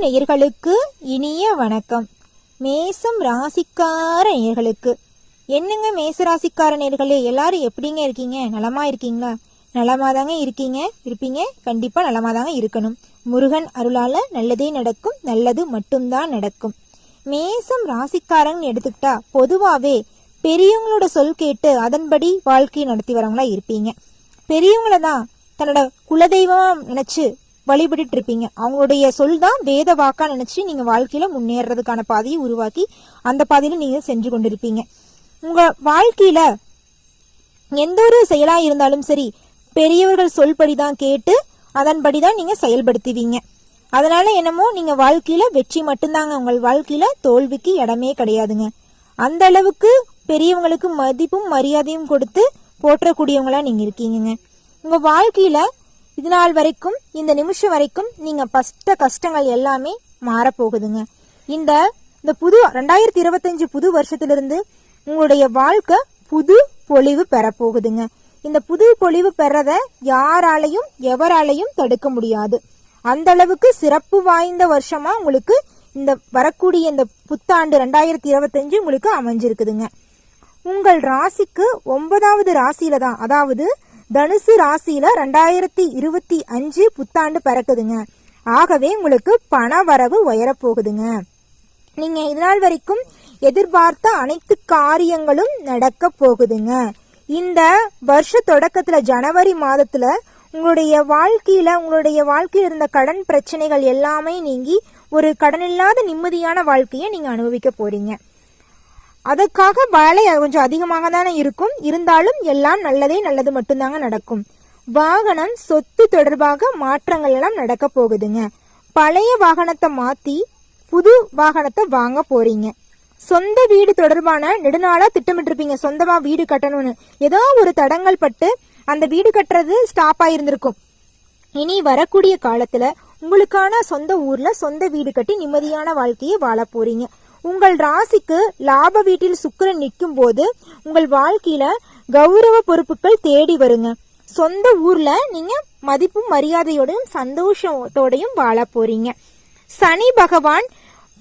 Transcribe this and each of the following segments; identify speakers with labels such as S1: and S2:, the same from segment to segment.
S1: நேயர்களுக்கு இனிய வணக்கம். மேசம் ராசிக்கார நேயர்களுக்கு. என்னங்க மேச ராசிக்கார நேர்களே எல்லாரும் எப்படிங்க இருக்கீங்க? நலமா இருக்கீங்களா? நலமா தாங்க இருக்கீங்க? இருப்பீங்க? கண்டிப்பா நலமா தாங்க இருக்கணும். முருகன் அருளால நல்லதே நடக்கும் நல்லது மட்டும்தான் நடக்கும். மேசம் ராசிக்காரன் எடுத்துக்கிட்டா பொதுவாவே பெரியவங்களோட சொல் கேட்டு அதன்படி வாழ்க்கையை நடத்தி வரவங்களா இருப்பீங்க. பெரியவங்கள தான் தன்னோட குலதெய்வம் நினைச்சு வழிபட்டு இருப்பீங்க அவங்களுடைய சொல் தான் வேத வாக்கா நினைச்சு நீங்க வாழ்க்கையில முன்னேறதுக்கான பாதையை உருவாக்கி அந்த பாதையில நீங்க சென்று கொண்டிருப்பீங்க. உங்க வாழ்க்கையில எந்த ஒரு செயலா இருந்தாலும் சரி பெரியவர்கள் சொல்படி தான் கேட்டு அதன்படி தான் நீங்க செயல்படுத்துவீங்க. அதனால என்னமோ நீங்க வாழ்க்கையில வெற்றி மட்டும்தாங்க. உங்கள் வாழ்க்கையில தோல்விக்கு இடமே கிடையாதுங்க. அந்த அளவுக்கு பெரியவங்களுக்கு மதிப்பும் மரியாதையும் கொடுத்து போற்றக்கூடியவங்களா நீங்க இருக்கீங்கங்க. உங்க வாழ்க்கையில இது நாள் வரைக்கும் இந்த நிமிஷம் வரைக்கும் நீங்க பஸ்ட கஷ்டங்கள் எல்லாமே மாறப்போகுதுங்க. இந்த இந்த புது ரெண்டாயிரத்தி இருபத்தஞ்சு புது வருஷத்திலிருந்து உங்களுடைய வாழ்க்கை புது பொலிவு பெறப்போகுதுங்க. இந்த புது பொலிவு பெறத யாராலையும் எவராலையும் தடுக்க முடியாது. அந்த அளவுக்கு சிறப்பு வாய்ந்த வருஷமா உங்களுக்கு இந்த வரக்கூடிய இந்த புத்தாண்டு ரெண்டாயிரத்தி இருபத்தஞ்சு உங்களுக்கு அமைஞ்சிருக்குதுங்க. உங்கள் ராசிக்கு ஒன்பதாவது ராசியில தான் அதாவது தனுசு ராசியில ரெண்டாயிரத்தி இருபத்தி அஞ்சு புத்தாண்டு பிறக்குதுங்க. ஆகவே உங்களுக்கு பண வரவு உயரப்போகுதுங்க. நீங்க இதனால் வரைக்கும் எதிர்பார்த்த அனைத்து காரியங்களும் நடக்க போகுதுங்க. இந்த வருஷ தொடக்கத்துல ஜனவரி மாதத்துல உங்களுடைய வாழ்க்கையில உங்களுடைய வாழ்க்கையில் இருந்த கடன் பிரச்சனைகள் எல்லாமே நீங்கி ஒரு கடனில்லாத நிம்மதியான வாழ்க்கையை நீங்க அனுபவிக்க போறீங்க. அதற்காக வேலை கொஞ்சம் அதிகமாக தானே இருக்கும். இருந்தாலும் எல்லாம் நல்லதே நல்லது மட்டும்தாங்க நடக்கும். வாகனம் சொத்து தொடர்பாக மாற்றங்கள் எல்லாம் நடக்க போகுதுங்க. பழைய வாகனத்தை மாத்தி புது வாகனத்தை வாங்க போறீங்க. சொந்த வீடு தொடர்பான நெடுநாளா திட்டமிட்டிருப்பீங்க. சொந்தமா வீடு கட்டணும்னு. ஏதோ ஒரு தடங்கள் பட்டு அந்த வீடு கட்டுறது ஸ்டாப் ஆயிருந்திருக்கும். இனி வரக்கூடிய காலத்துல உங்களுக்கான சொந்த ஊர்ல சொந்த வீடு கட்டி நிம்மதியான வாழ்க்கையை வாழ போறீங்க. உங்கள் ராசிக்கு லாப வீட்டில் சுக்கரன் நிற்கும் போது உங்கள் வாழ்க்கையில கௌரவ பொறுப்புகள் தேடி வருங்க. சொந்த ஊர்ல நீங்க மதிப்பும் மரியாதையோடையும் சந்தோஷத்தோடையும் வாழ போறீங்க. சனி பகவான்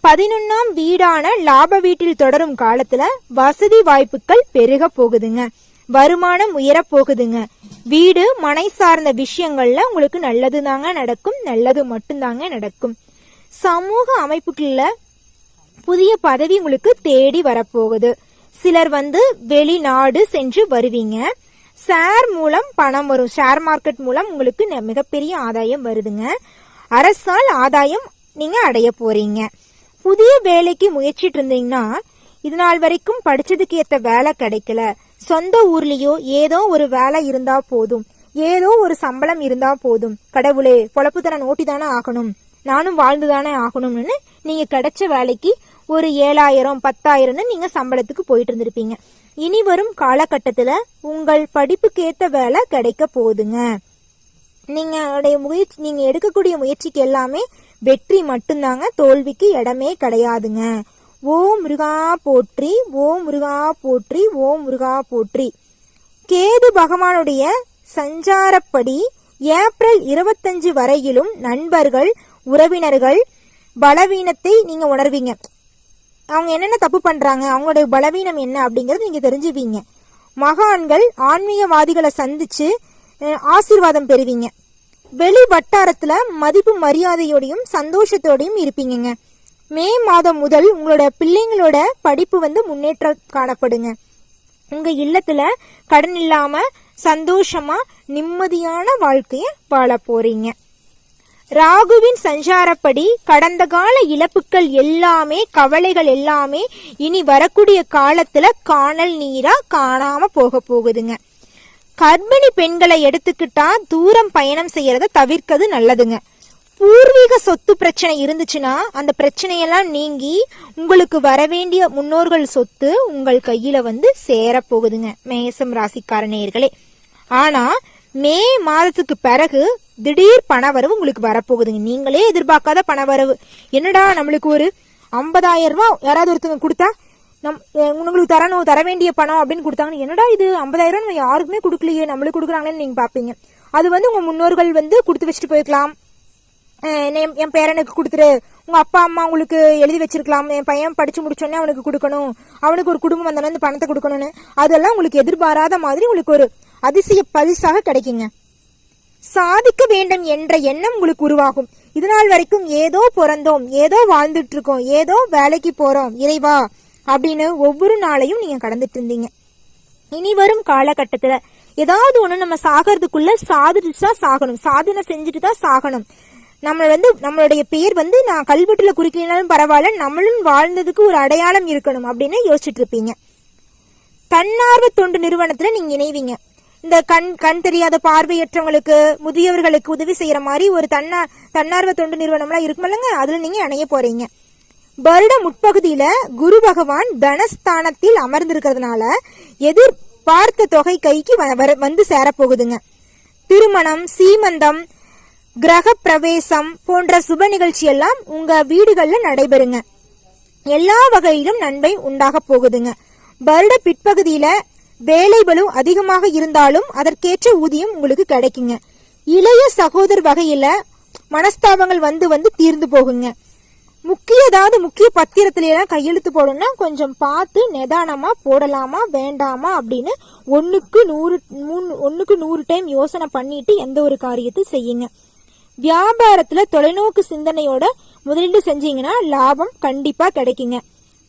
S1: பதினொன்னாம் வீடான லாப வீட்டில் தொடரும் காலத்துல வசதி வாய்ப்புகள் பெருக போகுதுங்க. வருமானம் உயரப்போகுதுங்க வீடு மனை சார்ந்த விஷயங்கள்ல உங்களுக்கு நல்லது தாங்க நடக்கும் நல்லது மட்டும்தாங்க நடக்கும். சமூக அமைப்புகள்ல புதிய பதவி உங்களுக்கு தேடி வரப்போகுது. சிலர் வந்து வெளிநாடு சென்று வருவீங்க. ஷேர் மூலம் பணம் வரும். ஷேர் மார்க்கெட் மூலம் உங்களுக்கு நெ- மிகப்பெரிய ஆதாயம் வருதுங்க. அரசால் ஆதாயம் நீங்க அடைய போறீங்க. புதிய வேலைக்கு முயற்சிட்டு இருந்தீங்கன்னா இது நாள் வரைக்கும் படிச்சதுக்கு ஏத்த வேலை கிடைக்கல. சொந்த ஊர்லயோ ஏதோ ஒரு வேலை இருந்தா போதும். ஏதோ ஒரு சம்பளம் இருந்தா போதும். கடவுளே பொழப்பு தர நோட்டி தானே ஆகணும். நானும் வாழ்ந்துதானே ஆகணும்னு நீங்க கிடைச்ச வேலைக்கு ஒரு ஏழாயிரம் பத்தாயிரம்னு நீங்க சம்பளத்துக்கு போயிட்டு இருந்திருப்பீங்க. இனி வரும் காலகட்டத்தில் உங்கள் படிப்புக்கு ஏத்த வேலை கிடைக்க போகுதுங்க. நீங்களுடைய முயற்சி நீங்க எடுக்கக்கூடிய முயற்சிக்கு எல்லாமே வெற்றி மட்டும்தாங்க தோல்விக்கு இடமே கிடையாதுங்க. ஓம் முருகா போற்றி ஓம் முருகா போற்றி ஓம் முருகா போற்றி. கேது பகவானுடைய சஞ்சாரப்படி ஏப்ரல் இருபத்தஞ்சு வரையிலும் நண்பர்கள் உறவினர்கள் பலவீனத்தை நீங்க உணர்வீங்க. அவங்க என்னென்ன தப்பு பண்ணுறாங்க அவங்களுடைய பலவீனம் என்ன அப்படிங்கிறது நீங்கள் தெரிஞ்சுப்பீங்க. மகான்கள் ஆன்மீகவாதிகளை சந்தித்து ஆசீர்வாதம் பெறுவீங்க. வெளி வட்டாரத்தில் மதிப்பு மரியாதையோடையும் சந்தோஷத்தோடையும் இருப்பீங்கங்க. மே மாதம் முதல் உங்களோட பிள்ளைங்களோட படிப்பு வந்து முன்னேற்றம் காணப்படுங்க. உங்கள் இல்லத்தில் கடன் இல்லாமல் சந்தோஷமாக நிம்மதியான வாழ்க்கையை வாழ போகிறீங்க ராகுவின் சஞ்சாரப்படி கடந்த கால இழப்புகள் எல்லாமே கவலைகள் எல்லாமே இனி வரக்கூடிய காலத்துல காணல் நீரா காணாம போக போகுதுங்க. கர்ப்பிணி பெண்களை எடுத்துக்கிட்டா தூரம் பயணம் செய்யறத தவிர்க்கிறது நல்லதுங்க. பூர்வீக சொத்து பிரச்சனை இருந்துச்சுன்னா அந்த பிரச்சனையெல்லாம் நீங்கி உங்களுக்கு வரவேண்டிய முன்னோர்கள் சொத்து உங்கள் கையில வந்து சேரப் போகுதுங்க மேசம் ராசிக்கார நேயர்களே. ஆனா மே மாதத்துக்கு பிறகு திடீர் பணவரவு உங்களுக்கு வரப்போகுதுங்க. நீங்களே எதிர்பார்க்காத பணவரவு. என்னடா நம்மளுக்கு ஒரு ஐம்பதாயிரம் ரூபா யாராவது ஒருத்தவங்க கொடுத்தா நம் உங்களுக்கு தரணும் தர வேண்டிய பணம் அப்படின்னு கொடுத்தாங்கன்னு என்னடா இது? ஐம்பதாயிரம் நம்ம யாருக்குமே கொடுக்கலையே. நம்மளுக்கு கொடுக்குறாங்களேன்னு நீங்கள் பார்ப்பீங்க. அது வந்து உங்கள் முன்னோர்கள் வந்து கொடுத்து வச்சுட்டு போயிருக்கலாம். என் பேரனுக்கு கொடுத்துரு. உங்கள் அப்பா அம்மா உங்களுக்கு எழுதி வச்சிருக்கலாம். என் பையன் படித்து முடிச்சோடனே அவனுக்கு கொடுக்கணும். அவனுக்கு ஒரு குடும்பம் வந்தோடனே இந்த பணத்தை கொடுக்கணும்னு. அதெல்லாம் உங்களுக்கு எதிர்பாராத மாதிரி உங்களுக்கு ஒரு அதிசய பரிசாக கிடைக்குங்க. சாதிக்க வேண்டும் என்ற எண்ணம் உங்களுக்கு உருவாகும். இதனால் வரைக்கும் ஏதோ பிறந்தோம் ஏதோ வாழ்ந்துட்டு இருக்கோம் ஏதோ வேலைக்கு போறோம் இறைவா அப்படின்னு ஒவ்வொரு நாளையும் நீங்க கடந்துட்டு இருந்தீங்க இனி வரும் காலகட்டத்துல ஏதாவது ஒண்ணு நம்ம சாகிறதுக்குள்ள சாதிச்சுதான் தான் சாகணும். சாதனை செஞ்சுட்டு தான் சாகணும். நம்ம வந்து நம்மளுடைய பேர் வந்து நான் கல்வெட்டுல குறிக்கலனாலும் பரவாயில்ல நம்மளும் வாழ்ந்ததுக்கு ஒரு அடையாளம் இருக்கணும் அப்படின்னு யோசிச்சுட்டு இருப்பீங்க. தன்னார்வ தொண்டு நிறுவனத்துல நீங்க இணைவீங்க. இந்த கண் கண் தெரியாத பார்வையற்றவங்களுக்கு முதியவர்களுக்கு உதவி செய்யற மாதிரி ஒரு தன்னா தன்னார்வ தொண்டு நிறுவனம்லாம் இருக்குமில்லங்க. அதுல நீங்க இணைய போறீங்க. வருட முற்பகுதியில குரு பகவான் தனஸ்தானத்தில் அமர்ந்திருக்கிறதுனால எதிர்பார்த்த தொகை கைக்கு வ- வர- வந்து சேரப்போகுதுங்க. திருமணம் சீமந்தம் கிரக பிரவேசம் போன்ற சுப நிகழ்ச்சி எல்லாம் உங்க வீடுகள்ல நடைபெறுங்க. எல்லா வகையிலும் நன்மை உண்டாக போகுதுங்க. வருட பிற்பகுதியில வேலை அதிகமாக இருந்தாலும் அதற்கேற்ற ஊதியம் உங்களுக்கு கிடைக்குங்க. இளைய சகோதரர் வகையில மனஸ்தாபங்கள் வந்து வந்து தீர்ந்து போகுங்க. முக்கிய ஏதாவது முக்கிய பத்திரத்திலாம் கையெழுத்து போடணும்னா கொஞ்சம் பார்த்து நிதானமா போடலாமா வேண்டாமா அப்படின்னு ஒன்றுக்கு நூறு மூணு ஒன்றுக்கு நூறு டைம் யோசனை பண்ணிட்டு எந்த ஒரு காரியத்தை செய்யுங்க. வியாபாரத்துல தொலைநோக்கு சிந்தனையோட முதலீடு செஞ்சீங்கன்னா லாபம் கண்டிப்பா கிடைக்குங்க.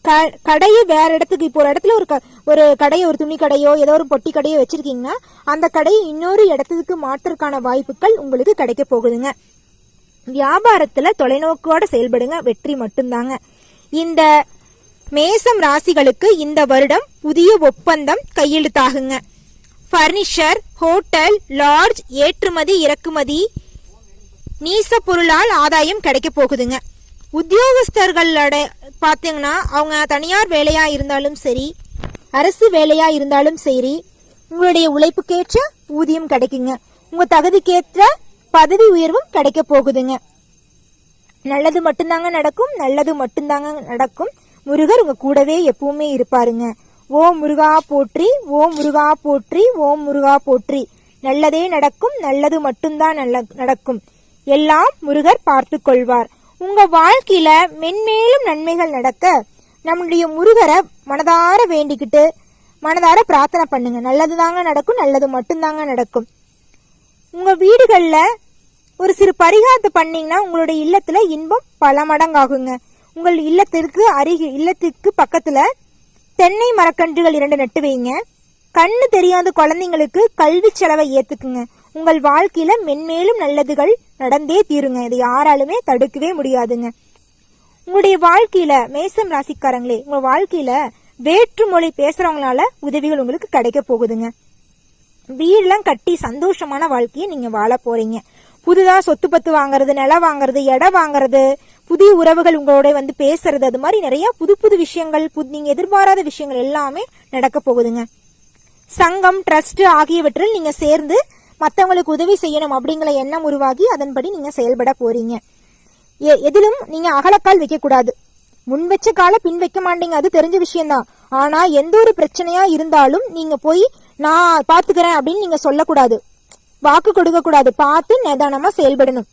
S1: க- கடையை வேற இடத்துக்கு இப்போ ஒரு இடத்துல ஒரு க- ஒரு கடையை ஒரு துணி கடையோ ஏதோ ஒரு பொட்டி கடையோ வச்சிருக்கீங்கன்னா அந்த கடையை இன்னொரு இடத்துக்கு மாற்றுறதுக்கான வாய்ப்புகள் உங்களுக்கு கிடைக்க போகுதுங்க. வியாபாரத்தில் தொலைநோக்கோட செயல்படுங்க வெற்றி மட்டும்தாங்க. இந்த மேசம் ராசிகளுக்கு இந்த வருடம் புதிய ஒப்பந்தம் கையெழுத்தாகுங்க. ஃபர்னிச்சர் ஹோட்டல் லாட்ஜ் ஏற்றுமதி இறக்குமதி நீச பொருளால் ஆதாயம் கிடைக்க போகுதுங்க. உத்தியோகஸ்தர்களோட பார்த்தீங்கன்னா அவங்க தனியார் வேலையா இருந்தாலும் சரி அரசு வேலையா இருந்தாலும் சரி உங்களுடைய உழைப்புக்கேற்ற ஊதியம் கிடைக்குங்க. உங்க தகுதிக்கேற்ற பதவி உயர்வும் கிடைக்க போகுதுங்க. நல்லது மட்டும்தாங்க நடக்கும் நல்லது மட்டும்தாங்க நடக்கும். முருகர் உங்க கூடவே எப்பவுமே இருப்பாருங்க. ஓ முருகா போற்றி ஓ முருகா போற்றி ஓ முருகா போற்றி. நல்லதே நடக்கும் நல்லது மட்டும்தான் நல்ல நடக்கும். எல்லாம் முருகர் பார்த்து கொள்வார். உங்க வாழ்க்கையில மென்மேலும் நன்மைகள் நடக்க நம்முடைய முருகரை மனதார வேண்டிக்கிட்டு மனதார பிரார்த்தனை பண்ணுங்க. நல்லதுதாங்க நடக்கும் நல்லது மட்டும்தாங்க நடக்கும். உங்க வீடுகளில் ஒரு சிறு பரிகாரத்தை பண்ணீங்கன்னா உங்களுடைய இல்லத்துல இன்பம் பல மடங்காகுங்க. உங்கள் இல்லத்திற்கு அருகில் இல்லத்துக்கு பக்கத்துல தென்னை மரக்கன்றுகள் இரண்டு நட்டு வைங்க. கண்ணு தெரியாத குழந்தைங்களுக்கு கல்வி செலவை ஏத்துக்குங்க. உங்கள் வாழ்க்கையில மென்மேலும் நல்லதுகள் நடந்தே தீருங்க. இதை யாராலுமே தடுக்கவே முடியாதுங்க. உங்களுடைய வாழ்க்கையில மேசம் ராசிக்காரங்களே உங்க வாழ்க்கையில வேற்று மொழி பேசுறவங்களால உதவிகள் உங்களுக்கு கிடைக்க போகுதுங்க. வீடெல்லாம் கட்டி சந்தோஷமான வாழ்க்கையை நீங்க வாழ போறீங்க. புதுதா சொத்து பத்து வாங்குறது நிலம் வாங்குறது இடம் வாங்குறது புதிய உறவுகள் உங்களோட வந்து பேசுறது அது மாதிரி நிறைய புது புது விஷயங்கள் புது நீங்க எதிர்பாராத விஷயங்கள் எல்லாமே நடக்க போகுதுங்க. சங்கம் ட்ரஸ்ட் ஆகியவற்றில் நீங்க சேர்ந்து மற்றவங்களுக்கு உதவி செய்யணும் அப்படிங்கிற எண்ணம் உருவாகி அதன்படி நீங்கள் செயல்பட போறீங்க. எ- எதிலும் நீங்கள் அகலக்கால் வைக்கக்கூடாது. முன் வச்ச கால பின் வைக்க மாட்டீங்க. அது தெரிஞ்ச விஷயம்தான். ஆனால் எந்த ஒரு பிரச்சனையா இருந்தாலும் நீங்கள் போய் நான் பார்த்துக்கிறேன் அப்படின்னு நீங்கள் சொல்லக்கூடாது. வாக்கு கொடுக்கக்கூடாது. பார்த்து நிதானமாக செயல்படணும்.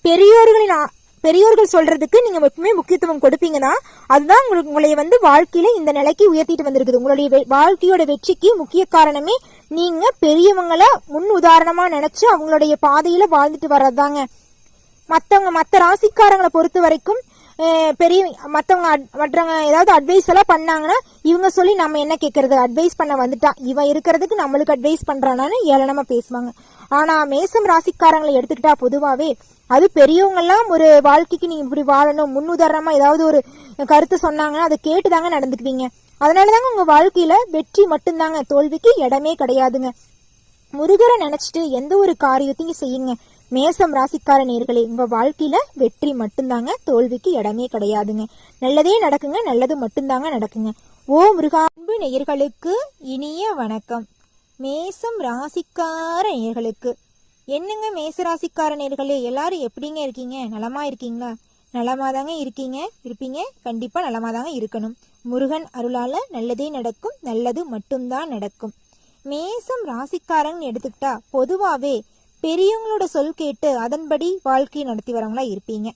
S1: பெரியோர்களின் பெரியோர்கள் சொல்றதுக்கு நீங்க எப்பவுமே முக்கியத்துவம் கொடுப்பீங்கன்னா அதுதான் உங்களுக்கு உங்களை வந்து வாழ்க்கையில இந்த நிலைக்கு உயர்த்திட்டு வந்திருக்குது. உங்களுடைய வெ- வாழ்க்கையோட வெற்றிக்கு முக்கிய காரணமே நீங்க பெரியவங்களை முன் உதாரணமா நினைச்சு அவங்களுடைய பாதையில வாழ்ந்துட்டு வர்றதுதாங்க. மற்றவங்க மற்ற ராசிக்காரங்களை பொறுத்த வரைக்கும் பெரிய மற்றவங்க அட்- மற்றவங்க ஏதாவது அட்வைஸ் எல்லாம் பண்ணாங்கன்னா இவங்க சொல்லி நம்ம என்ன கேட்கறது அட்வைஸ் பண்ண வந்துட்டான் இவன் இருக்கிறதுக்கு நம்மளுக்கு அட்வைஸ் பண்றானான்னு ஏளனமா பேசுவாங்க. ஆனா மேசம் ராசிக்காரங்களை எடுத்துக்கிட்டா பொதுவாவே அது பெரியவங்க எல்லாம் ஒரு வாழ்க்கைக்கு நீங்க இப்படி வாழணும் முன்னுதாரணமா ஏதாவது ஒரு கருத்து சொன்னாங்கன்னா அதை கேட்டுதாங்க நடந்துக்குவீங்க. அதனாலதாங்க உங்க வாழ்க்கையில வெற்றி மட்டும்தாங்க. தோல்விக்கு இடமே கிடையாதுங்க. முருகரை நினைச்சிட்டு எந்த ஒரு காரியத்தையும் செய்யுங்க. மேசம் ராசிக்கார நேர்களே உங்க வாழ்க்கையில வெற்றி மட்டும்தாங்க தோல்விக்கு இடமே கிடையாதுங்க. நல்லதே நடக்குங்க நல்லது மட்டும்தாங்க நடக்குங்க. ஓ மிருகான்பு நேயர்களுக்கு இனிய வணக்கம். மேசம் ராசிக்கார நேர்களுக்கு என்னங்க மேச ராசிக்கார நேர்களே எல்லாரும் எப்படிங்க இருக்கீங்க? நலமா இருக்கீங்களா? நலமா தாங்க இருக்கீங்க இருப்பீங்க. கண்டிப்பா நலமா தாங்க இருக்கணும். முருகன் அருளால நல்லதே நடக்கும் நல்லது மட்டும்தான் நடக்கும். மேசம் ராசிக்காரங்கன்னு எடுத்துக்கிட்டா பொதுவாவே பெரியவங்களோட சொல் கேட்டு அதன்படி வாழ்க்கையை நடத்தி வரவங்களா இருப்பீங்க.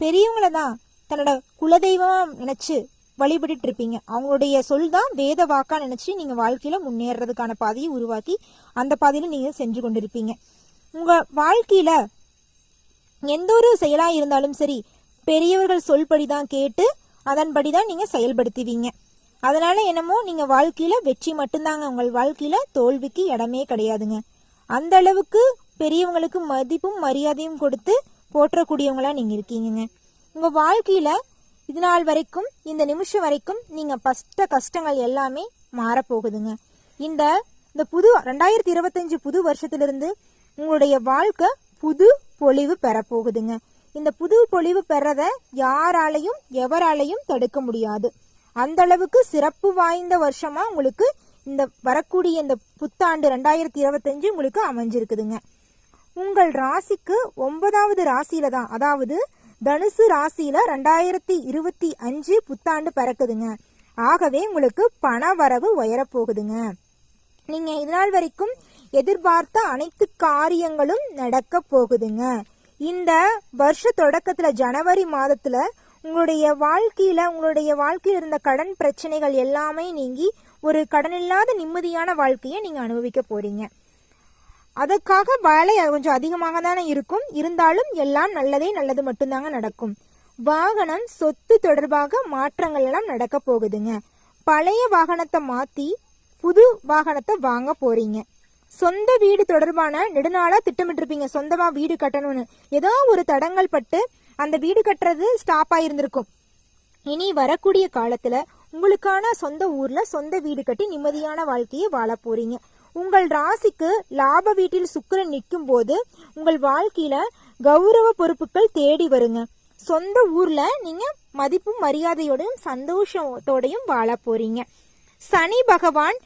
S1: பெரியவங்கள தான் தன்னோட குலதெய்வம் நினைச்சு வழிபட்டுட்டு இருப்பீங்க. அவங்களுடைய சொல் தான் வேத வாக்கா நினைச்சு நீங்க வாழ்க்கையில முன்னேறதுக்கான பாதையை உருவாக்கி அந்த பாதையில நீங்க சென்று கொண்டிருப்பீங்க. உங்க வாழ்க்கையில எந்த ஒரு செயலா இருந்தாலும் சரி பெரியவர்கள் சொல்படி தான் கேட்டு அதன்படி தான் நீங்க செயல்படுத்துவீங்க. அதனால என்னமோ நீங்க வாழ்க்கையில வெற்றி மட்டும்தாங்க. உங்கள் வாழ்க்கையில தோல்விக்கு இடமே கிடையாதுங்க. அந்த அளவுக்கு பெரியவங்களுக்கு மதிப்பும் மரியாதையும் கொடுத்து போற்றக்கூடியவங்களா நீங்க இருக்கீங்கங்க. உங்க வாழ்க்கையில இது நாள் வரைக்கும் இந்த நிமிஷம் வரைக்கும் நீங்க பஸ்ட கஷ்டங்கள் எல்லாமே மாறப்போகுதுங்க. இந்த இந்த புது ரெண்டாயிரத்தி இருபத்தஞ்சு புது வருஷத்திலிருந்து உங்களுடைய வாழ்க்கை புது பொலிவு பெறப்போகுதுங்க. இந்த புது பொலிவு பெறத யாராலையும் எவராலையும் தடுக்க முடியாது. அந்த அளவுக்கு சிறப்பு வாய்ந்த வருஷமா உங்களுக்கு இந்த வரக்கூடிய இந்த புத்தாண்டு ரெண்டாயிரத்தி இருபத்தஞ்சு உங்களுக்கு அமைஞ்சிருக்குதுங்க. உங்கள் ராசிக்கு ஒன்பதாவது ராசியில தான். அதாவது தனுசு ராசியில ரெண்டாயிரத்தி இருபத்தி அஞ்சு புத்தாண்டு பிறக்குதுங்க. ஆகவே உங்களுக்கு பண வரவு உயரப்போகுதுங்க. நீங்க இதனால் வரைக்கும் எதிர்பார்த்த அனைத்து காரியங்களும் நடக்க போகுதுங்க. இந்த வருஷ தொடக்கத்துல ஜனவரி மாதத்துல உங்களுடைய வாழ்க்கையில உங்களுடைய வாழ்க்கையில் இருந்த கடன் பிரச்சனைகள் எல்லாமே நீங்கி ஒரு கடனில்லாத நிம்மதியான வாழ்க்கையை நீங்க அனுபவிக்க போறீங்க. அதுக்காக வேலை கொஞ்சம் அதிகமாக தானே இருக்கும். இருந்தாலும் எல்லாம் நல்லதே நல்லது மட்டும்தாங்க நடக்கும். வாகனம் சொத்து தொடர்பாக மாற்றங்கள் எல்லாம் நடக்க போகுதுங்க. பழைய வாகனத்தை மாத்தி புது வாகனத்தை வாங்க போறீங்க. சொந்த வீடு தொடர்பான நெடுநாளா திட்டமிட்டிருப்பீங்க. சொந்தமா வீடு கட்டணும்னு. ஏதோ ஒரு தடங்கள் பட்டு அந்த வீடு கட்டுறது ஸ்டாப் ஆயிருந்திருக்கும். இனி வரக்கூடிய காலத்துல உங்களுக்கான சொந்த ஊர்ல சொந்த வீடு கட்டி நிம்மதியான வாழ்க்கையை வாழ போறீங்க. உங்கள் ராசிக்கு லாப வீட்டில் சுக்கரன் நிற்கும் போது உங்கள் வாழ்க்கையில கௌரவ பொறுப்புகள் தேடி வருங்க. சொந்த ஊர்ல நீங்க மதிப்பும் மரியாதையோடையும் சந்தோஷத்தோடையும் வாழ போறீங்க. சனி பகவான்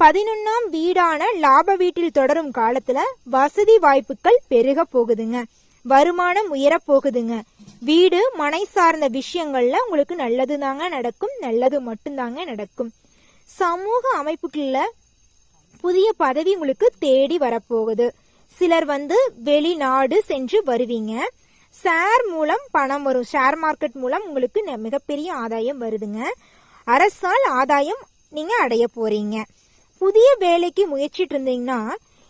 S1: பதினொன்னாம் வீடான லாப வீட்டில் தொடரும் காலத்துல வசதி வாய்ப்புகள் பெருக போகுதுங்க. வருமானம் உயரப் போகுதுங்க. வீடு மனை சார்ந்த விஷயங்கள்ல உங்களுக்கு நல்லது தாங்க நடக்கும் நல்லது மட்டும்தாங்க நடக்கும். சமூக அமைப்புகள்ல புதிய பதவி உங்களுக்கு தேடி வரப்போகுது. சிலர் வந்து வெளிநாடு சென்று வருவீங்க. ஷேர் மூலம் பணம் வரும். ஷேர் மார்க்கெட் மூலம் உங்களுக்கு மிகப்பெரிய ஆதாயம் வருதுங்க. அரசால் ஆதாயம் நீங்க அடைய போறீங்க. புதிய வேலைக்கு முயற்சிட்டு இருந்தீங்கன்னா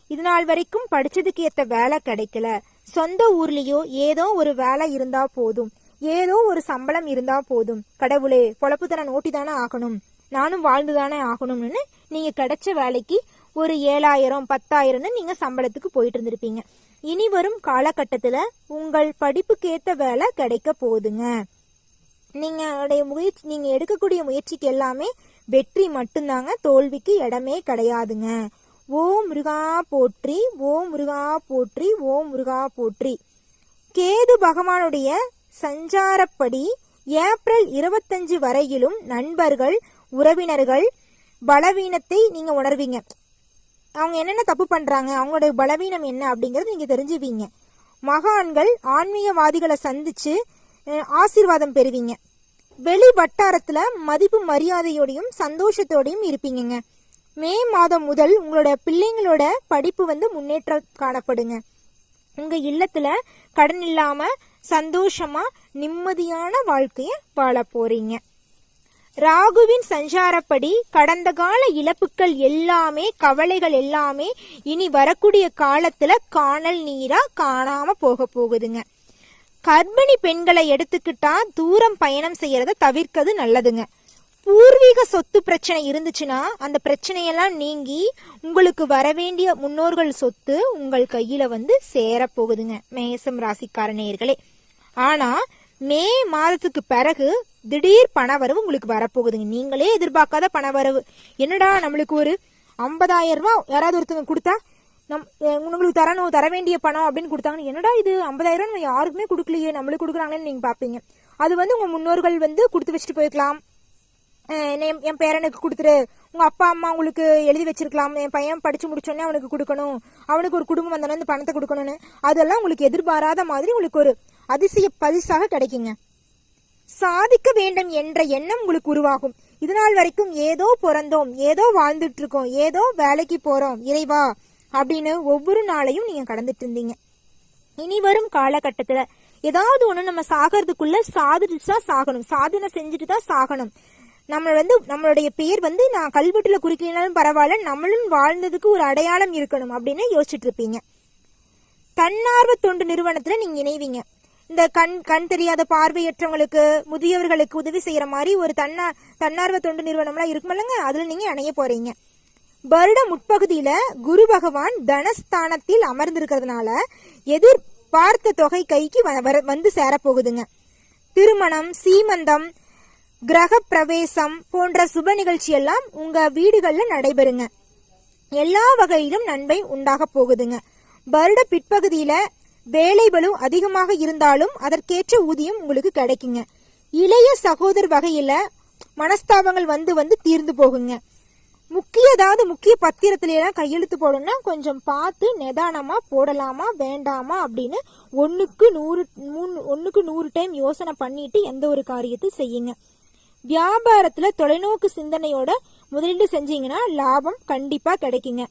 S1: இது நாள் வரைக்கும் படிச்சதுக்கு ஏத்த வேலை கிடைக்கல. சொந்த ஊர்லயோ ஏதோ ஒரு வேலை இருந்தா போதும். ஏதோ ஒரு சம்பளம் இருந்தா போதும். கடவுளே பொழப்பு தர நோட்டி தானே ஆகணும். நானும் வாழ்ந்து தானே ஆகணும்னு நீங்க கிடைச்ச வேலைக்கு ஒரு ஏழாயிரம் பத்தாயிரம்னு நீங்க சம்பளத்துக்கு போயிட்டு இருந்திருப்பீங்க இனி வரும் காலகட்டத்துல உங்கள் படிப்புக்கு ஏத்த வேலை கிடைக்க போகுதுங்க. நீங்களுடைய முயற்சி நீங்க எடுக்கக்கூடிய முயற்சிக்கு எல்லாமே வெற்றி மட்டும்தாங்க தோல்விக்கு இடமே கிடையாதுங்க. ஓ முருகா போற்றி ஓ முருகா போற்றி ஓ முருகா போற்றி. கேது பகவானுடைய சஞ்சாரப்படி ஏப்ரல் இருபத்தஞ்சு வரையிலும் நண்பர்கள் உறவினர்கள் பலவீனத்தை நீங்க உணர்வீங்க. அவங்க என்னென்ன தப்பு பண்ணுறாங்க அவங்களுடைய பலவீனம் என்ன அப்படிங்கிறது நீங்கள் தெரிஞ்சுவீங்க மகான்கள் ஆன்மீகவாதிகளை சந்தித்து ஆசீர்வாதம் பெறுவீங்க. வெளி வட்டாரத்தில் மதிப்பு மரியாதையோடையும் சந்தோஷத்தோடையும் இருப்பீங்கங்க. மே மாதம் முதல் உங்களோட பிள்ளைங்களோட படிப்பு வந்து முன்னேற்றம் காணப்படுங்க. உங்கள் இல்லத்தில் கடன் இல்லாமல் சந்தோஷமாக நிம்மதியான வாழ்க்கையை வாழ போகிறீங்க ராகுவின் சஞ்சாரப்படி கடந்த கால இழப்புகள் எல்லாமே கவலைகள் எல்லாமே இனி வரக்கூடிய காலத்துல காணல் நீரா காணாம போக போகுதுங்க. கர்ப்பிணி பெண்களை எடுத்துக்கிட்டா தூரம் பயணம் செய்யறத தவிர்க்கிறது நல்லதுங்க. பூர்வீக சொத்து பிரச்சனை இருந்துச்சுன்னா அந்த பிரச்சனையெல்லாம் நீங்கி உங்களுக்கு வரவேண்டிய முன்னோர்கள் சொத்து உங்கள் கையில வந்து சேரப்போகுதுங்க. மேசம் ராசிக்கார நேயர்களே ஆனா மே மாதத்துக்கு பிறகு திடீர் பணவரவு உங்களுக்கு வரப்போகுதுங்க. நீங்களே எதிர்பார்க்காத பணவரவு. என்னடா நம்மளுக்கு ஒரு ஐம்பதாயிரம் ரூபா யாராவது ஒருத்தவங்க கொடுத்தா நம் உங்களுக்கு தரணும் தர வேண்டிய பணம் அப்படின்னு கொடுத்தாங்கன்னு என்னடா இது? ஐம்பதாயிரம் ரூபா நம்ம யாருக்குமே கொடுக்கலையே. நம்மளுக்கு கொடுக்குறாங்களேன்னு நீங்க பாப்பீங்க. அது வந்து உங்க முன்னோர்கள் வந்து கொடுத்து வச்சுட்டு போயிருக்கலாம். என் பேரனுக்கு கொடுத்துரு. உங்க அப்பா அம்மா உங்களுக்கு எழுதி வச்சிருக்கலாம். என் பையன் படிச்சு முடிச்சோடனே அவனுக்கு கொடுக்கணும். அவனுக்கு ஒரு குடும்பம் வந்தோடனே இந்த பணத்தை கொடுக்கணும்னு. அதெல்லாம் உங்களுக்கு எதிர்பாராத மாதிரி உங்களுக்கு ஒரு அதிசய பரிசாக கிடைக்குங்க. சாதிக்க வேண்டும் என்ற எண்ணம் உங்களுக்கு உருவாகும். இதனால் வரைக்கும் ஏதோ பிறந்தோம் ஏதோ வாழ்ந்துட்டு இருக்கோம் ஏதோ வேலைக்கு போறோம் இறைவா அப்படின்னு ஒவ்வொரு நாளையும் நீங்க கடந்துட்டு இருந்தீங்க. இனி வரும் காலகட்டத்துல ஏதாவது ஒண்ணு நம்ம சாகிறதுக்குள்ள சாதிச்சுட்டு தான் சாகணும் சாதனை செஞ்சுட்டு தான் சாகணும். நம்ம வந்து நம்மளுடைய பேர் வந்து நான் கல்வெட்டுல குறிக்கலனாலும் பரவாயில்ல நம்மளும் வாழ்ந்ததுக்கு ஒரு அடையாளம் இருக்கணும் அப்படின்னு யோசிச்சுட்டு இருப்பீங்க. தன்னார்வ தொண்டு நிறுவனத்துல நீங்க இணைவீங்க. இந்த கண் கண் தெரியாத பார்வையற்றவங்களுக்கு முதியவர்களுக்கு உதவி செய்யற மாதிரி ஒரு தன்னா தன்னார்வ தொண்டு நிறுவனம்லாம் இருக்குமில்லங்க அதுல நீங்க இணைய போறீங்க. வருட முற்பகுதியில குரு பகவான் தனஸ்தானத்தில் அமர்ந்திருக்கிறதுனால எதிர்பார்த்த தொகை கைக்கு வ- வர- வந்து சேரப்போகுதுங்க. திருமணம் சீமந்தம் கிரக பிரவேசம் போன்ற சுப நிகழ்ச்சி எல்லாம் உங்க வீடுகள்ல நடைபெறுங்க. எல்லா வகையிலும் நன்மை உண்டாக போகுதுங்க. வருட பிற்பகுதியில வேலை பளு அதிகமாக இருந்தாலும் அதற்கேற்ற ஊதியம் உங்களுக்கு கிடைக்குங்க. இளைய சகோதரர் வகையில மனஸ்தாபங்கள் வந்து வந்து தீர்ந்து போகுங்க. முக்கிய ஏதாவது முக்கிய பத்திரத்துல எல்லாம் கையெழுத்து போடணும்னா கொஞ்சம் பார்த்து நிதானமா போடலாமா வேண்டாமா அப்படின்னு ஒன்றுக்கு நூறு மூணு ஒன்றுக்கு நூறு டைம் யோசனை பண்ணிட்டு எந்த ஒரு காரியத்தை செய்யுங்க. வியாபாரத்துல தொலைநோக்கு சிந்தனையோட முதலீடு செஞ்சீங்கன்னா லாபம் கண்டிப்பா கிடைக்குங்க.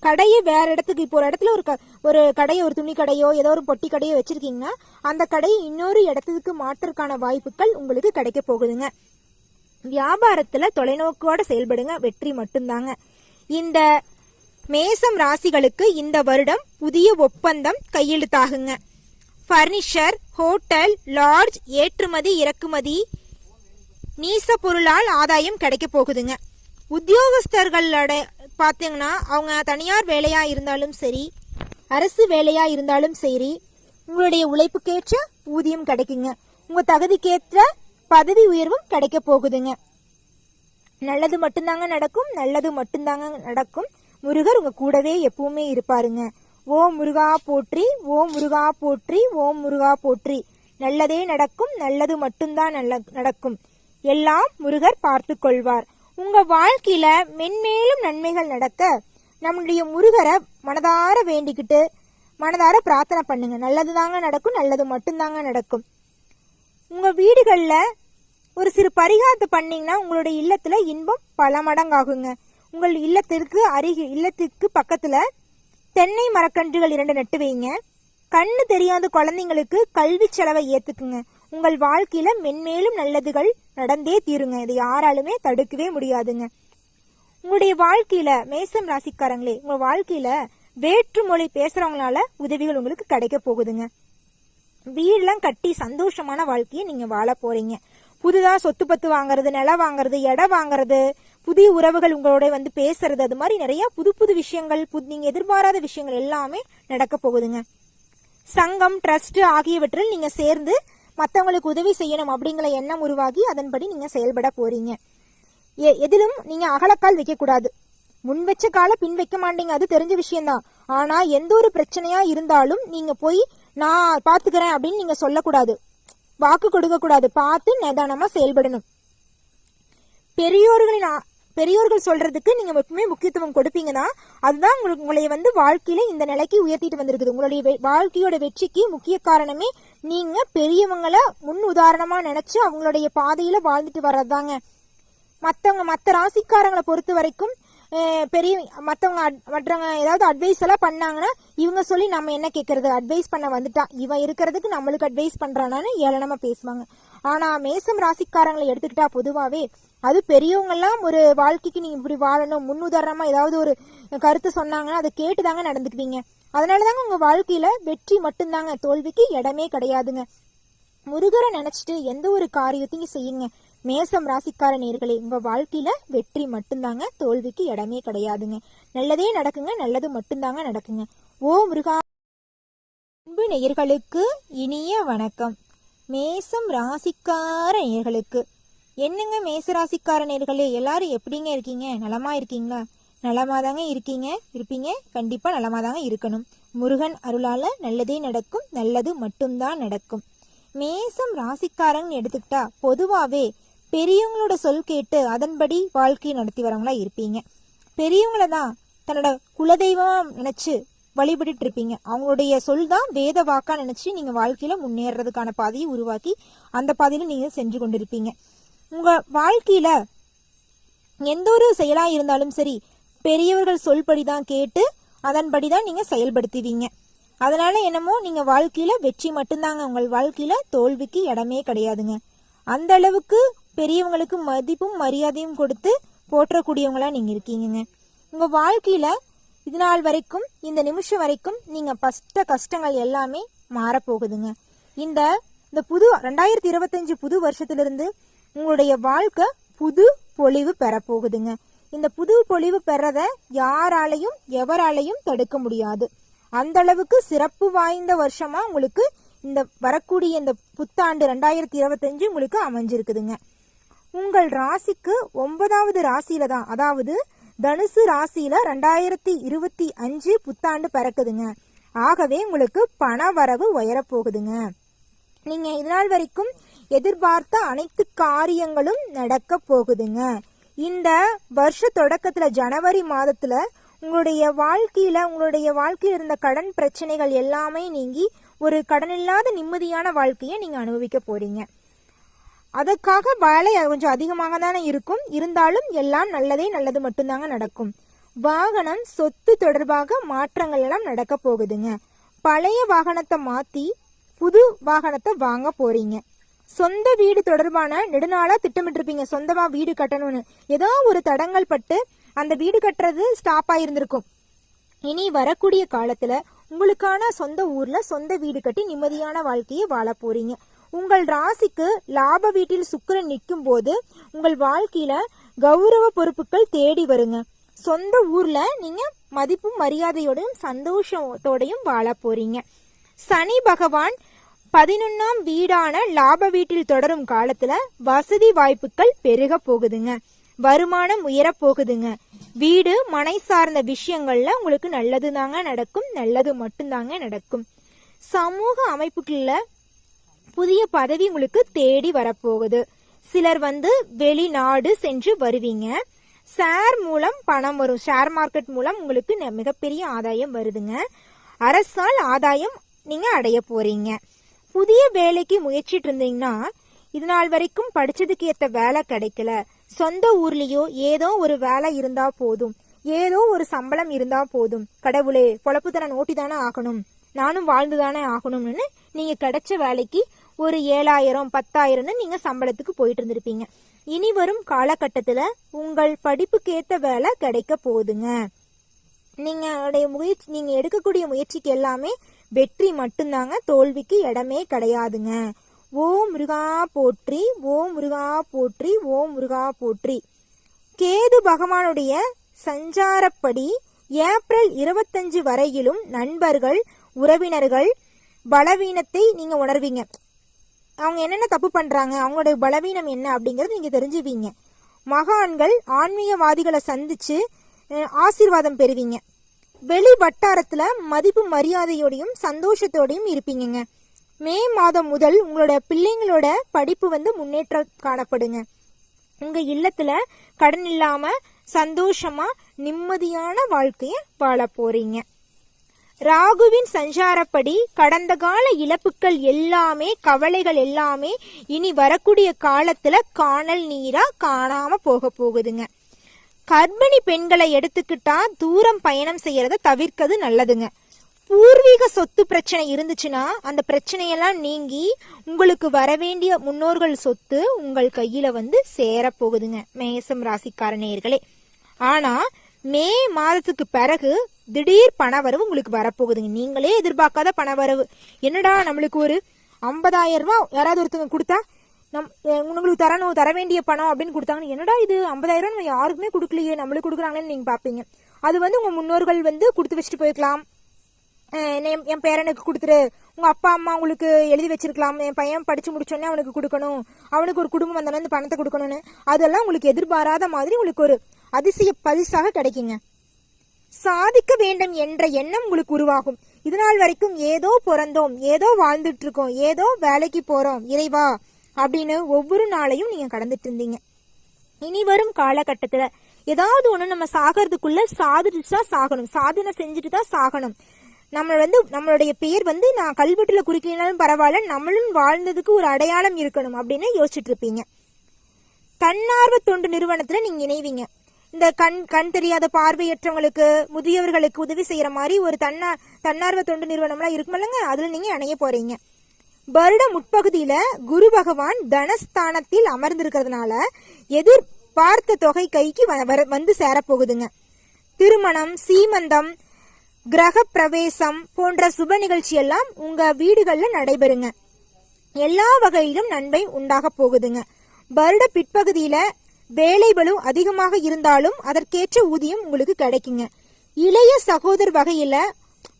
S1: கடையை வேற இடத்துக்கு இப்போ ஒரு இடத்துல ஒரு க- ஒரு கடையை ஒரு துணி கடையோ ஏதோ ஒரு பொட்டி கடையோ வச்சிருக்கீங்கன்னா அந்த கடையை இன்னொரு இடத்துக்கு மாற்றுறதுக்கான வாய்ப்புகள் உங்களுக்கு கிடைக்க போகுதுங்க. வியாபாரத்துல தொலைநோக்கோட செயல்படுங்க வெற்றி மட்டும்தாங்க. இந்த மேசம் ராசிகளுக்கு இந்த வருடம் புதிய ஒப்பந்தம் கையெழுத்தாகுங்க. ஃபர்னிச்சர் ஹோட்டல் லாட்ஜ் ஏற்றுமதி இறக்குமதி நீச பொருளால் ஆதாயம் கிடைக்க போகுதுங்க. உத்தியோகஸ்தர்கள் பார்த்தீங்கன்னா அவங்க தனியார் வேலையா இருந்தாலும் சரி அரசு வேலையா இருந்தாலும் சரி உங்களுடைய உழைப்புக்கேற்ற ஊதியம் கிடைக்குங்க. உங்க தகுதிக்கேற்ற பதவி உயர்வும் கிடைக்க போகுதுங்க. நல்லது மட்டும்தாங்க நடக்கும் நல்லது மட்டும்தாங்க நடக்கும். முருகர் உங்க கூடவே எப்பவுமே இருப்பாருங்க. ஓம் முருகா போற்றி ஓம் முருகா போற்றி ஓம் முருகா போற்றி. நல்லதே நடக்கும் நல்லது மட்டும்தான் நல்ல நடக்கும். எல்லாம் முருகர் பார்த்து கொள்வார். உங்க வாழ்க்கையில மென்மேலும் நன்மைகள் நடக்க நம்முடைய முருகரை மனதார வேண்டிக்கிட்டு மனதார பிரார்த்தனை பண்ணுங்க. நல்லதுதாங்க நடக்கும் நல்லது மட்டும்தாங்க நடக்கும். உங்க வீடுகளில் ஒரு சிறு பரிகாரத்தை பண்ணீங்கன்னா உங்களுடைய இல்லத்துல இன்பம் பல மடங்காகுங்க. உங்கள் இல்லத்திற்கு அருகில் இல்லத்திற்கு பக்கத்துல தென்னை மரக்கன்றுகள் இரண்டு நட்டு வைங்க. கண்ணு தெரியாத குழந்தைங்களுக்கு கல்வி செலவை ஏத்துக்குங்க. உங்கள் வாழ்க்கையில மென்மேலும் நல்லதுகள் நடந்தே தீருங்க. இதை யாராலுமே தடுக்கவே முடியாதுங்க. உங்களுடைய வாழ்க்கையில மேசம் ராசிக்காரங்களே உங்க வாழ்க்கையில வேற்று மொழி பேசுறவங்களால உதவிகள் உங்களுக்கு கிடைக்க போகுதுங்க. வீடெல்லாம் கட்டி சந்தோஷமான வாழ்க்கையை நீங்க வாழ போறீங்க. புதுதா சொத்து பத்து வாங்குறது நிலம் வாங்குறது இடம் வாங்குறது புதிய உறவுகள் உங்களோட வந்து பேசுறது அது மாதிரி நிறைய புது புது விஷயங்கள் புது நீங்க எதிர்பாராத விஷயங்கள் எல்லாமே நடக்க போகுதுங்க. சங்கம் ட்ரஸ்ட் ஆகியவற்றில் நீங்க சேர்ந்து மற்றவங்களுக்கு உதவி செய்யணும் அப்படிங்கிற எண்ணம் உருவாகி அதன்படி நீங்க செயல்பட போறீங்க. எ- எதிலும் நீங்க அகலக்கால் வைக்கக்கூடாது. முன் வச்ச கால பின் வைக்க மாட்டீங்க. அது தெரிஞ்ச விஷயம்தான். ஆனா எந்த ஒரு பிரச்சனையா இருந்தாலும் நீங்க போய் நான் பாத்துக்கிறேன் அப்படின்னு நீங்க சொல்லக்கூடாது. வாக்கு கொடுக்க கூடாது பார்த்து நிதானமா செயல்படணும். பெரியோர்களின் பெரியோர்கள் சொல்றதுக்கு நீங்க எப்பவுமே முக்கியத்துவம் கொடுப்பீங்கன்னா அதுதான் உங்களுக்கு உங்களை வந்து வாழ்க்கையில இந்த நிலைக்கு உயர்த்திட்டு வந்திருக்குது. உங்களுடைய வெ- வாழ்க்கையோட வெற்றிக்கு முக்கிய காரணமே நீங்க பெரியவங்களை முன் உதாரணமா நினைச்சு அவங்களுடைய பாதையில வாழ்ந்துட்டு வர்றதுதாங்க. மற்றவங்க மற்ற ராசிக்காரங்களை பொறுத்த வரைக்கும் பெரிய மற்றவங்க மற்றவங்க ஏதாவது அட்வைஸ் எல்லாம் பண்ணாங்கன்னா இவங்க சொல்லி நம்ம என்ன கேட்கறது அட்வைஸ் பண்ண வந்துட்டான் இவன் இருக்கிறதுக்கு நம்மளுக்கு அட்வைஸ் பண்றானான்னு ஏளனமா பேசுவாங்க. ஆனா மேசம் ராசிக்காரங்களை எடுத்துக்கிட்டா பொதுவாவே அது பெரியவங்கெல்லாம் ஒரு வாழ்க்கைக்கு நீங்க இப்படி வாழணும் முன்னுதாரணமா ஏதாவது ஒரு கருத்து சொன்னாங்கன்னா அதை கேட்டு தாங்க நடந்துக்குவீங்க. அதனாலதாங்க உங்க வாழ்க்கையில வெற்றி மட்டும்தாங்க தோல்விக்கு இடமே கிடையாதுங்க. முருகரை நினைச்சிட்டு எந்த ஒரு காரியத்தையும் செய்யுங்க. மேசம் ராசிக்கார நேர்களே உங்க வாழ்க்கையில வெற்றி மட்டும்தாங்க தோல்விக்கு இடமே கிடையாதுங்க. நல்லதே நடக்குங்க நல்லது மட்டும்தாங்க நடக்குங்க. ஓ முருகா அன்பு நேயர்களுக்கு இனிய வணக்கம். மேசம் ராசிக்கார நேயர்களுக்கு என்னங்க மேச ராசிக்கார எல்லாரும் எப்படிங்க இருக்கீங்க? நலமா இருக்கீங்களா? நலமா தாங்க இருக்கீங்க? இருப்பீங்க? கண்டிப்பா நலமா தாங்க இருக்கணும். முருகன் அருளால நல்லதே நடக்கும். நல்லது மட்டும்தான் நடக்கும். மேசம் ராசிக்காரன் எடுத்துக்கிட்டா பொதுவாவே பெரியவங்களோட சொல் கேட்டு அதன்படி வாழ்க்கை நடத்தி வரவங்களா இருப்பீங்க. பெரியவங்கள தான் தன்னோட குலதெய்வம் நினைச்சு வழிபட்டு இருப்பீங்க. அவங்களுடைய சொல் தான் வேத வாக்கா நினைச்சு நீங்க வாழ்க்கையில முன்னேறதுக்கான பாதையை உருவாக்கி அந்த பாதையில நீங்க சென்று கொண்டிருப்பீங்க. உங்க வாழ்க்கையில எந்த ஒரு செயலா இருந்தாலும் சரி பெரியவர்கள் சொல்படி தான் கேட்டு அதன்படி தான் நீங்க செயல்படுத்துவீங்க. அதனால என்னமோ நீங்க வாழ்க்கையில வெற்றி மட்டும்தாங்க உங்கள் வாழ்க்கையில தோல்விக்கு இடமே கிடையாதுங்க. அந்த அளவுக்கு பெரியவங்களுக்கு மதிப்பும் மரியாதையும் கொடுத்து போற்றக்கூடியவங்களா நீங்க இருக்கீங்கங்க. உங்க வாழ்க்கையில இது நாள் வரைக்கும் இந்த நிமிஷம் வரைக்கும் நீங்க பஸ்ட கஷ்டங்கள் எல்லாமே மாறப்போகுதுங்க. இந்த இந்த புது ரெண்டாயிரத்தி இருபத்தஞ்சு புது வருஷத்திலிருந்து உங்களுடைய வாழ்க்கை புது பொலிவு பெறப்போகுதுங்க இந்த புது பொலிவு பெறத யாராலையும் எவராலையும் தடுக்க முடியாது. அந்த அளவுக்கு சிறப்பு வாய்ந்த வருஷமா உங்களுக்கு இந்த வரக்கூடிய இந்த புத்தாண்டு ரெண்டாயிரத்தி இருபத்தஞ்சு உங்களுக்கு அமைஞ்சிருக்குதுங்க. உங்கள் ராசிக்கு ஒன்பதாவது ராசியில தான் அதாவது தனுசு ராசியில ரெண்டாயிரத்தி இருபத்தி அஞ்சு புத்தாண்டு பிறக்குதுங்க. ஆகவே உங்களுக்கு பண வரவு உயரப்போகுதுங்க நீங்க இதனால் வரைக்கும் எதிர்பார்த்த அனைத்து காரியங்களும் நடக்க போகுதுங்க. இந்த வருஷ தொடக்கத்துல ஜனவரி மாதத்துல உங்களுடைய வாழ்க்கையில உங்களுடைய வாழ்க்கையில் இருந்த கடன் பிரச்சனைகள் எல்லாமே நீங்கி ஒரு கடன் இல்லாத நிம்மதியான வாழ்க்கையை நீங்க அனுபவிக்க போறீங்க. அதற்காக வேலை கொஞ்சம் அதிகமாக தானே இருக்கும். இருந்தாலும் எல்லாம் நல்லதே நல்லது மட்டும்தாங்க நடக்கும். வாகனம் சொத்து தொடர்பாக மாற்றங்கள் எல்லாம் நடக்க போகுதுங்க. பழைய வாகனத்தை மாத்தி புது வாகனத்தை வாங்க போறீங்க. சொந்த வீடு தொடர்பான நெடுநாளா திட்டமிட்டிருப்பீங்க. சொந்தமா வீடு கட்டணும்னு. ஏதோ ஒரு தடங்கள் பட்டு அந்த வீடு கட்டுறது ஸ்டாப் ஆயிருந்திருக்கும். இனி வரக்கூடிய காலத்துல உங்களுக்கான சொந்த ஊர்ல சொந்த வீடு கட்டி நிம்மதியான வாழ்க்கையை வாழ போறீங்க. உங்கள் ராசிக்கு லாப வீட்டில் சுக்கரன் நிற்கும் போது உங்கள் வாழ்க்கையில கௌரவ பொறுப்புகள் தேடி வருங்க. சொந்த ஊர்ல நீங்க மதிப்பும் மரியாதையோடையும் சந்தோஷத்தோடையும் வாழ போறீங்க. சனி பகவான் பதினொன்னாம் வீடான லாப வீட்டில் தொடரும் காலத்துல வசதி வாய்ப்புகள் பெருக போகுதுங்க. வருமானம் உயரப் போகுதுங்க. வீடு மனை சார்ந்த விஷயங்கள்ல உங்களுக்கு நல்லது தாங்க நடக்கும் நல்லது மட்டும்தாங்க நடக்கும். சமூக அமைப்புகள்ல புதிய பதவி உங்களுக்கு தேடி வரப்போகுது. சிலர் வந்து வெளிநாடு சென்று வருவீங்க. ஷேர் மூலம் பணம் வரும். ஷேர் மார்க்கெட் மூலம் உங்களுக்கு நெ- மிகப்பெரிய ஆதாயம் வருதுங்க. அரசால் ஆதாயம் நீங்க அடைய போறீங்க. புதிய வேலைக்கு முயற்சிட்டு இருந்தீங்கன்னா இது நாள் வரைக்கும் படிச்சதுக்கு ஏத்த வேலை கிடைக்கல. சொந்த ஊர்லயோ ஏதோ ஒரு வேலை இருந்தா போதும். ஏதோ ஒரு சம்பளம் இருந்தா போதும். கடவுளே பொழப்பு தர நோட்டி தானே ஆகணும். நானும் வாழ்ந்து தானே ஆகணும்னு நீங்க கிடைச்ச வேலைக்கு ஒரு ஏழாயிரம் பத்தாயிரம்னு நீங்க சம்பளத்துக்கு போயிட்டு இருந்திருப்பீங்க இனி வரும் காலகட்டத்துல உங்கள் படிப்புக்கேத்த வேலை கிடைக்க போகுதுங்க நீங்க முயற்சி நீங்க எடுக்கக்கூடிய முயற்சிக்கு எல்லாமே வெற்றி மட்டும்தாங்க தோல்விக்கு இடமே கிடையாதுங்க. ஓ முருகா போற்றி ஓ முருகா போற்றி ஓ முருகா போற்றி. கேது பகவானுடைய சஞ்சாரப்படி ஏப்ரல் இருபத்தஞ்சு வரையிலும் நண்பர்கள் உறவினர்கள் பலவீனத்தை நீங்க உணர்வீங்க. அவங்க என்னென்ன தப்பு பண்றாங்க அவங்களுடைய பலவீனம் என்ன அப்படிங்கறது நீங்க தெரிஞ்சுவீங்க மகான்கள் ஆன்மீகவாதிகளை சந்திச்சு ஆசீர்வாதம் பெறுவீங்க. வெளி வட்டாரத்துல மதிப்பு மரியாதையோடையும் சந்தோஷத்தோடையும் இருப்பீங்கங்க. மே மாதம் முதல் உங்களோட பிள்ளைங்களோட படிப்பு வந்து முன்னேற்றம் காணப்படுங்க. உங்க இல்லத்துல கடன் இல்லாம சந்தோஷமா நிம்மதியான வாழ்க்கைய வாழ போறீங்க. ராகுவின் சஞ்சாரப்படி கடந்த கால இழப்புகள் எல்லாமே கவலைகள் எல்லாமே இனி வரக்கூடிய காலத்துல காணல் நீரா காணாம போக போகுதுங்க. கர்ப்பிணி பெண்களை எடுத்துக்கிட்டா தூரம் பயணம் செய்யறத தவிர்க்கிறது நல்லதுங்க. பூர்வீக சொத்து பிரச்சனை இருந்துச்சுன்னா அந்த பிரச்சனையெல்லாம் நீங்கி உங்களுக்கு வரவேண்டிய முன்னோர்கள் சொத்து உங்கள் கையில வந்து சேரப் போகுதுங்க மேசம் ராசிக்கார நேயர்களே ஆனா மே மாதத்துக்கு பிறகு திடீர் பணவரவு உங்களுக்கு வரப்போகுதுங்க. நீங்களே எதிர்பார்க்காத பணவரவு. என்னடா நம்மளுக்கு ஒரு ஐம்பதாயிரம் ரூபாய் யாராவது ஒருத்தவங்க கொடுத்தா நம் உங்களுக்கு தரணும் தர வேண்டிய பணம் அப்படின்னு கொடுத்தாங்கன்னு என்னடா இது? ஐம்பதாயிரம் நம்ம யாருக்குமே கொடுக்கலையே. நம்மளுக்கு கொடுக்குறாங்களேன்னு நீங்கள் பார்ப்பீங்க அது வந்து உங்கள் முன்னோர்கள் வந்து கொடுத்து வச்சுட்டு போயிருக்கலாம். என் பேரனுக்கு கொடுத்துரு. உங்கள் அப்பா அம்மா உங்களுக்கு எழுதி வச்சிருக்கலாம். என் பையன் படித்து முடிச்சோடனே அவனுக்கு கொடுக்கணும். அவனுக்கு ஒரு குடும்பம் வந்தாலும் இந்த பணத்தை கொடுக்கணும்னு. அதெல்லாம் உங்களுக்கு எதிர்பாராத மாதிரி உங்களுக்கு ஒரு அதிசய பரிசாக கிடைக்குங்க. சாதிக்க வேண்டும் என்ற எண்ணம் உங்களுக்கு உருவாகும். இதனால் வரைக்கும் ஏதோ பிறந்தோம். ஏதோ வாழ்ந்துட்டு இருக்கோம். ஏதோ வேலைக்கு போகிறோம் இறைவா அப்படின்னு ஒவ்வொரு நாளையும் நீங்க கடந்துட்டு இருந்தீங்க. இனி வரும் காலகட்டத்துல ஏதாவது ஒன்று நம்ம சாகிறதுக்குள்ள சாதிச்சுட்டு தான் சாகணும். சாதனை செஞ்சுட்டு தான் சாகணும். நம்ம வந்து நம்மளுடைய பேர் வந்து நான் கல்வெட்டில் குறிக்கலனாலும் பரவாயில்ல நம்மளும் வாழ்ந்ததுக்கு ஒரு அடையாளம் இருக்கணும் அப்படின்னு யோசிச்சுட்டு இருப்பீங்க. தன்னார்வ தொண்டு நிறுவனத்தில் நீங்கள் இணைவீங்க. இந்த கண் கண் தெரியாத பார்வையற்றவங்களுக்கு முதியவர்களுக்கு உதவி செய்கிற மாதிரி ஒரு தன்னா தன்னார்வ தொண்டு நிறுவனம்லாம் இருக்குமில்லங்க அதில் நீங்கள் இணைய போகிறீங்க வருட முற்பகுதியில குரு பகவான் தனஸ்தானத்தில் அமர்ந்திருக்கிறதுனால எதிர்பார்த்த தொகை கைக்கு வ- வர- வந்து சேரப்போகுதுங்க. திருமணம் சீமந்தம் கிரக பிரவேசம் போன்ற சுப நிகழ்ச்சி எல்லாம் உங்க வீடுகள்ல நடைபெறுங்க. எல்லா வகையிலும் நன்மை உண்டாக போகுதுங்க. வருட பிற்பகுதியில வேலைகளும் அதிகமாக இருந்தாலும் அதற்கேற்ற ஊதியம் உங்களுக்கு கிடைக்குங்க. இளைய சகோதர் வகையில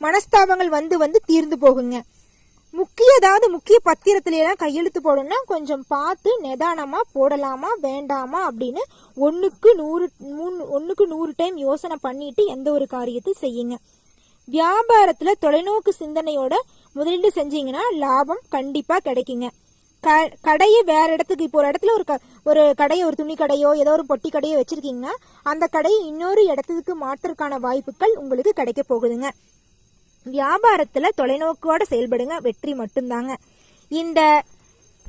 S1: மனஸ்தாபங்கள் வந்து வந்து தீர்ந்து போகுங்க. முக்கிய ஏதாவது முக்கிய பத்திரத்துல கையெழுத்து போடணும்னா கொஞ்சம் பார்த்து நிதானமாக போடலாமா வேண்டாமா அப்படின்னு ஒன்றுக்கு நூறு மூணு ஒன்றுக்கு நூறு டைம் யோசனை பண்ணிட்டு எந்த ஒரு காரியத்தை செய்யுங்க. வியாபாரத்தில் தொலைநோக்கு சிந்தனையோட முதலீடு செஞ்சீங்கன்னா லாபம் கண்டிப்பாக கிடைக்குங்க. க- கடையை வேற இடத்துக்கு இப்போ ஒரு இடத்துல ஒரு க- ஒரு கடையை ஒரு துணி கடையோ ஏதோ ஒரு பொட்டி கடையோ வச்சுருக்கீங்கன்னா அந்த கடையை இன்னொரு இடத்துக்கு மாற்றுறதுக்கான வாய்ப்புகள் உங்களுக்கு கிடைக்க போகுதுங்க. வியாபாரத்துல தொலைநோக்கோட செயல்படுங்க. வெற்றி மட்டும்தாங்க. இந்த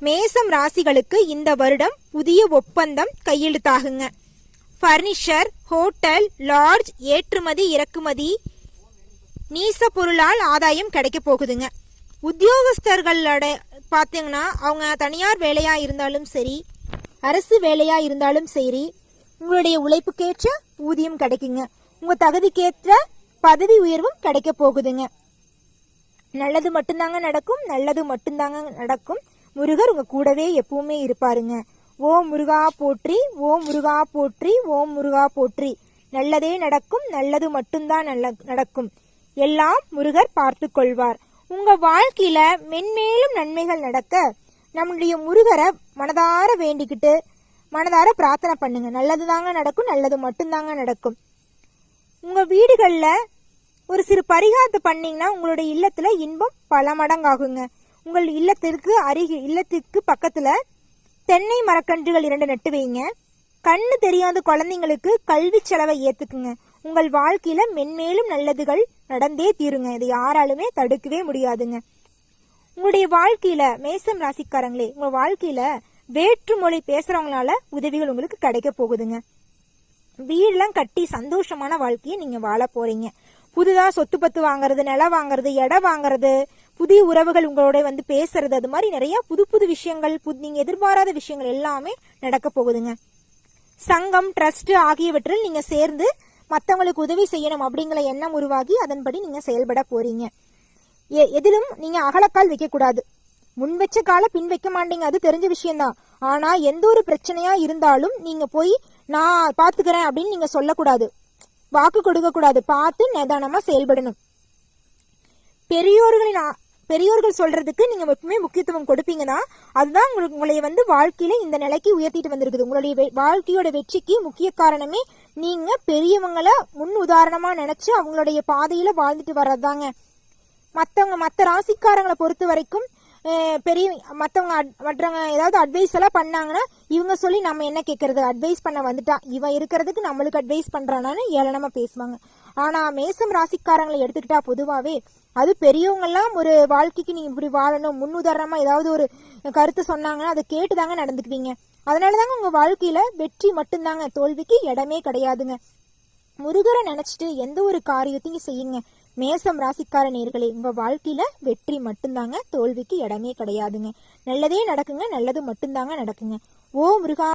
S1: மேசம் ராசிகளுக்கு இந்த வருடம் புதிய ஒப்பந்தம் கையெழுத்தாகுங்க. ஃபர்னிச்சர் ஹோட்டல் லாட்ஜ் ஏற்றுமதி இறக்குமதி நீச பொருளால் ஆதாயம் கிடைக்க போகுதுங்க. உத்தியோகஸ்தர்களோட பார்த்தீங்கன்னா அவங்க தனியார் வேலையா இருந்தாலும் சரி அரசு வேலையா இருந்தாலும் சரி உங்களுடைய உழைப்புக்கேற்ற ஊதியம் கிடைக்குங்க. உங்க தகுதிக்கேற்ற பதவி உயர்வும் கிடைக்க போகுதுங்க. நல்லது மட்டும்தாங்க நடக்கும் நல்லது மட்டும்தாங்க நடக்கும். முருகர் உங்க கூடவே எப்பவுமே இருப்பாருங்க. ஓம் முருகா போற்றி ஓம் முருகா போற்றி ஓம் முருகா போற்றி. நல்லதே நடக்கும் நல்லது மட்டும்தான் நல்ல நடக்கும். எல்லாம் முருகர் பார்த்து கொள்வார். உங்க வாழ்க்கையில மென்மேலும் நன்மைகள் நடக்க நம்முடைய முருகரை மனதார வேண்டிக்கிட்டு மனதார பிரார்த்தனை பண்ணுங்க. நல்லது தாங்க நடக்கும் நல்லது மட்டும்தாங்க நடக்கும். உங்க வீடுகளில் ஒரு சிறு பரிகாரத்தை பண்ணீங்கன்னா உங்களுடைய இல்லத்துல இன்பம் பல மடங்காகுங்க. உங்கள் இல்லத்திற்கு அருகில் இல்லத்திற்கு பக்கத்துல தென்னை மரக்கன்றுகள் இரண்டு நட்டு வைங்க. கண்ணு தெரியாத குழந்தைங்களுக்கு கல்வி செலவை ஏத்துக்குங்க. உங்கள் வாழ்க்கையில மென்மேலும் நல்லதுகள் நடந்தே தீருங்க. இதை யாராலுமே தடுக்கவே முடியாதுங்க. உங்களுடைய வாழ்க்கையில மேசம் ராசிக்காரங்களே உங்க வாழ்க்கையில வேற்று மொழி பேசுறவங்களால உதவிகள் உங்களுக்கு கிடைக்க போகுதுங்க. வீடெல்லாம் கட்டி சந்தோஷமான வாழ்க்கையை நீங்க வாழ போறீங்க. புதுதா சொத்து பத்து வாங்குறது நிலம் வாங்குறது இடம் வாங்குறது புதிய உறவுகள் உங்களோட வந்து பேசுறது அது மாதிரி நிறைய புது புது விஷயங்கள் புது நீங்க எதிர்பாராத விஷயங்கள் எல்லாமே நடக்க போகுதுங்க. சங்கம் ட்ரஸ்ட் ஆகியவற்றில் நீங்க சேர்ந்து மத்தவங்களுக்கு உதவி செய்யணும் அப்படிங்கிற எண்ணம் உருவாகி அதன்படி நீங்க செயல்பட போறீங்க. எ- எதிலும் நீங்க அகலக்கால் வைக்க கூடாது முன் வச்ச கால பின் வைக்க மாட்டீங்க அது தெரிஞ்ச விஷயம்தான். ஆனா எந்த ஒரு பிரச்சனையா இருந்தாலும் நீங்க போய் நான் பாத்துக்கிறேன் அப்படின்னு நீங்க சொல்லக்கூடாது. வாக்கு கொடுக்க கூடாது. பார்த்து நிதானமா செயல்படணும். பெரியோர்களின் பெரியோர்கள் சொல்றதுக்கு நீங்க எப்பவுமே முக்கியத்துவம் கொடுப்பீங்கன்னா அதுதான் உங்களுக்கு உங்களை வந்து வாழ்க்கையில இந்த நிலைக்கு உயர்த்திட்டு வந்திருக்குது. உங்களுடைய வாழ்க்கையோட வெற்றிக்கு முக்கிய காரணமே நீங்க பெரியவங்களை முன் உதாரணமா நினைச்சு அவங்களுடைய பாதையில வாழ்ந்துட்டு வர்றதாங்க மற்றவங்க மற்ற ராசிக்காரங்களை பொறுத்த வரைக்கும் பெரிய மற்றவங்க மற்றவங்க ஏதாவது அட்வைஸ் எல்லாம் பண்ணாங்கன்னா இவங்க சொல்லி நம்ம என்ன கேட்கறது அட்வைஸ் பண்ண வந்துட்டா. இவன் இருக்கிறதுக்கு நம்மளுக்கு அட்வைஸ் பண்றானான்னு ஏளனமா பேசுவாங்க. ஆனா மேசம் ராசிக்காரங்களை எடுத்துக்கிட்டா பொதுவாகவே அது பெரியவங்கெல்லாம் ஒரு வாழ்க்கைக்கு நீங்க இப்படி வாழணும் முன்னுதாரணமா ஏதாவது ஒரு கருத்து சொன்னாங்கன்னா அதை கேட்டுதாங்க நடந்துக்குவீங்க. அதனாலதாங்க உங்க வாழ்க்கையில வெற்றி மட்டும்தாங்க. தோல்விக்கு இடமே கிடையாதுங்க. முருகரை நினைச்சிட்டு எந்த ஒரு காரியத்தையும் செய்யுங்க. மேசம் ராசிக்கார நேர்களே உங்க வாழ்க்கையில வெற்றி மட்டும்தாங்க தோல்விக்கு இடமே கிடையாதுங்க. நல்லதே நடக்குங்க நல்லது மட்டும்தாங்க நடக்குங்க. ஓ முருகா